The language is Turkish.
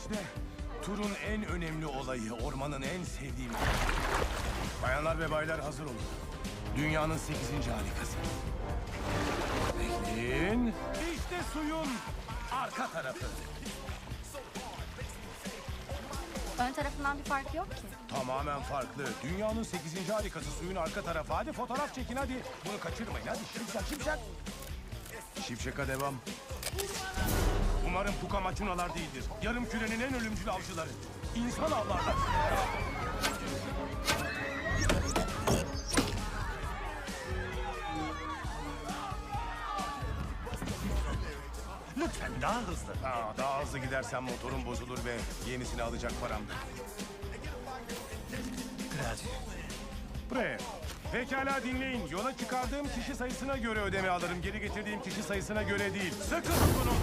işte turun en önemli olayı, ormanın en sevdiğim. Bayanlar ve baylar hazır olun. Dünyanın 8. harikası. Bekleyin. İşte suyun arka tarafı. Ön tarafından bir fark yok ki. Tamamen farklı. Dünyanın 8. harikası suyun arka tarafı. Hadi fotoğraf çekin hadi. Bunu kaçırmayın hadi. Şipşak şipşak. Şipşaka devam. Umarım puka maçunalar değildir. Yarım kürenin en ölümcül avcıları. İnsan avlarlar. Lütfen daha hızlı. Aa, daha hızlı gidersen motorun bozulur ve yenisini alacak param da. Grazie. Bre. Pekala dinleyin. Yola çıkardığım kişi sayısına göre ödeme alırım. Geri getirdiğim kişi sayısına göre değil. Sıkı tutunun.